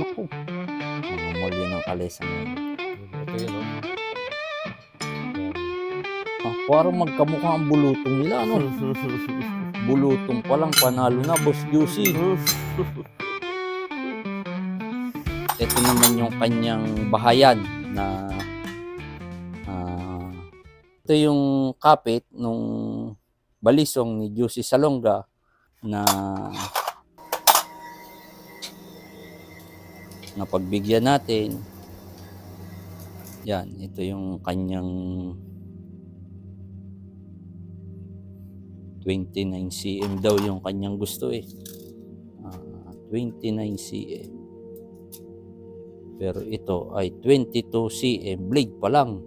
Naku. Mga molye ng kalesa ngayon. Ito yun, oh. Ah, parang magkamukha ang bulutong nila, ano? Bulutong pa lang, panalo na, Boss Juicy. Ito naman yung kanyang bahayan na ah, ito yung kapit nung balisong ni Juicy Salonga na na pagbigyan natin. Yan, ito yung kanyang 29 cm daw yung kanyang gusto eh. Ah, 29 cm. Pero ito ay 22 cm. Blade pa lang.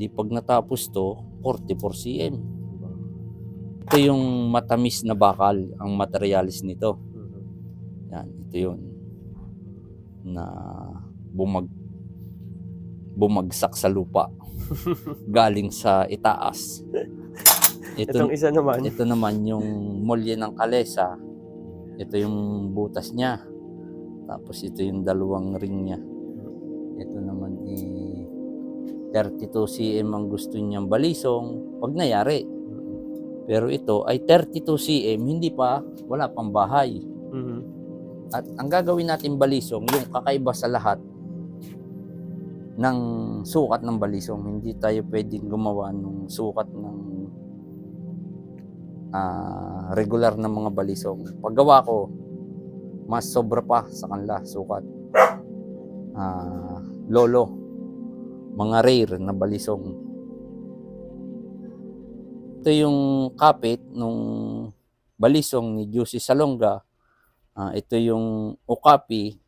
Di pag natapos to, 44 cm. Ito yung matamis na bakal, ang materialis nito. Yan, ito yun. Na bumag bumagsak sa lupa. Galing sa itaas. Ito, Itong isa naman. ito naman yung molye ng kalesa. Ito yung butas niya. Tapos ito yung dalawang ring niya. Ito naman eh 32 cm ang gusto niyang balisong pag nayari. Pero ito ay 32 cm, hindi pa, wala pang bahay. At ang gagawin natin balisong, yung kakaiba sa lahat ng sukat ng balisong. Hindi tayo pwedeng gumawa ng sukat ng ah, regular na mga balisong. Paggawa ko, mas sobra pa sa kanila sukat. Ah, lolo, mga rare na balisong. Ito yung kapit nung balisong ni Juicy Salonga. Ah, ito yung okapi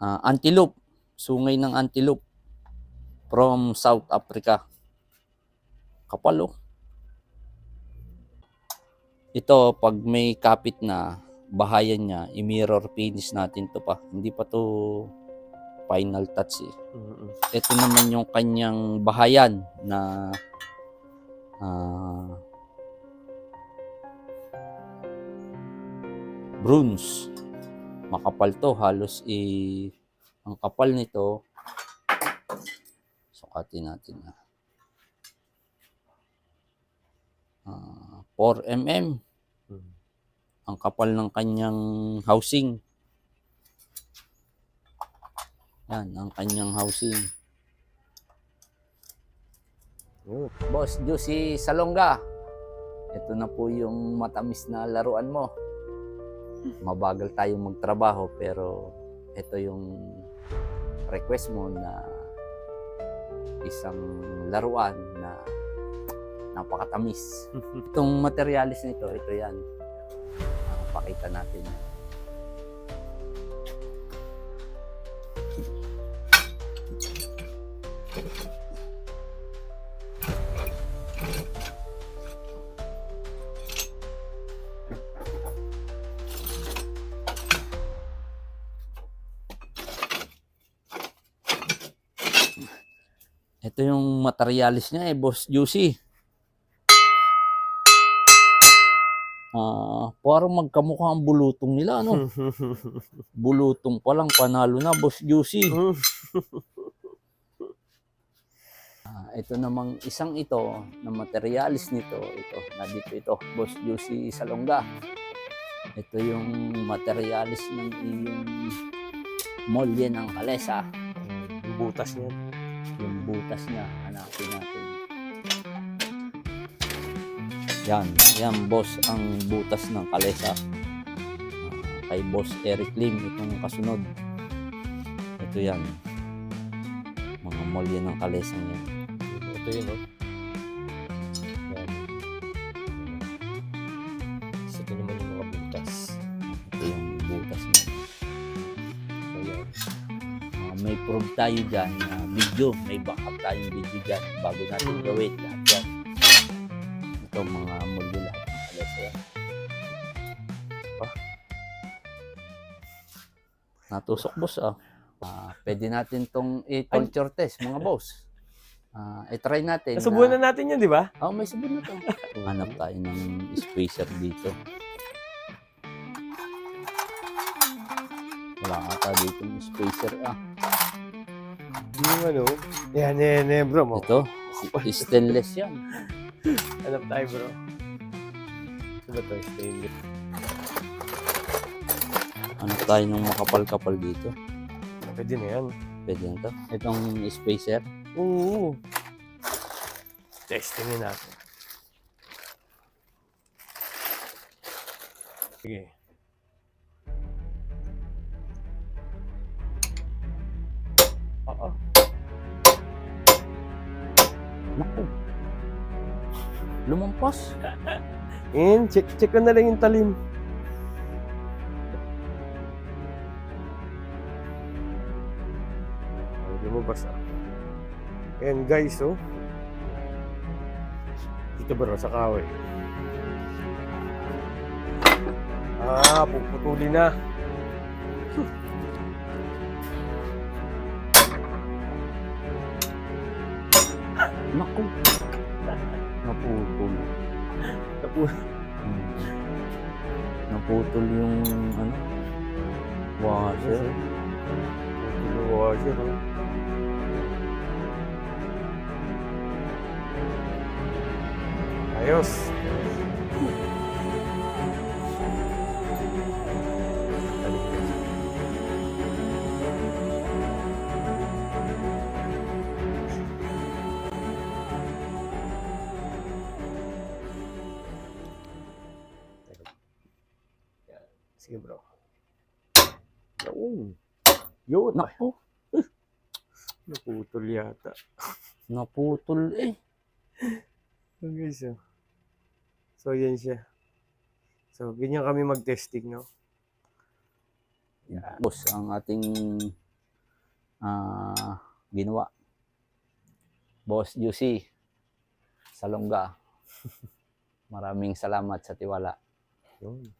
ah, antelope, sungay ng antelope from South Africa. Kapal oh. Ito, pag may kapit na bahayan niya, i-mirror finish natin to pa. Hindi pa to final touch eh. Ito naman yung kanyang bahayan na ah, bronze. Makapal to, halos i ang kapal nito sukatin natin na. Ah, 4 mm ang kapal ng kanyang housing. Yan, ang kanyang housing. Oh. Boss Juicy Salonga. Ito na po yung matamis na laruan mo. Mabagal tayong magtrabaho pero ito yung request mo na isang laruan na napakatamis. Itong materialis nito, ito yan. Ah, pakita natin. Ito yung materialis niya eh, Boss Juicy. Ah, parang magkamukha ang bulutong nila, ano? Bulutong pa lang, panalo na, Boss Juicy. Ah, ito namang isang ito na materialis nito, ito, na dito ito, Boss Juicy Salonga. Ito yung materialis ng iyong molye ng kalesa. Butas niya. Yung butas niya, hanapin natin. Yan, yan boss ang butas ng kalesa. Ah, kay boss Eric Lim, itong kasunod. Ito yan. Mga molye ng kalesa niya. Ito yun, oh. Proof tayo dyan na video. May backup tayong video dyan bago natin Mm. gawin lahat yan. Ito mga ng kalesa yan. Ah. Natusok boss ah. Ah, pwede natin tong i-culture test mga boss. Ah, i-try natin. Nasubuhan na natin yan, di ba? Oh, may sabon na to. Hanap tayo ng spacer dito. Wala ata dito yung spacer ah. Yung ano, yan, yan, yan, bro. Mo. Ito, stainless yan. Hanap tayo, bro. Ito ba ito? Stainless. Ano tayo nung makapal-kapal dito? Pwede na yan. Pwede na to. Itong spacer. Oo. Testingin natin. Sige. Oo. Naku. Lumampas. And check, check na lang yung talim. Lumabas ah. Ayan guys, oh. Dito bro, sa kahoy. Ah, puputuli na. Naku. Naputol. Napu Hmm. Naputol yung ano. Washer. Puputuli washer, oh. Ayos. Sige bro. Yun. Yun. Naku. Naputol yata. Naputol eh. Okay, so. So, yan siya. So, ganyan kami mag-testing, no? Boss, ang ating ah ginawa. Boss Juicy Salonga. Maraming salamat sa tiwala. Yun.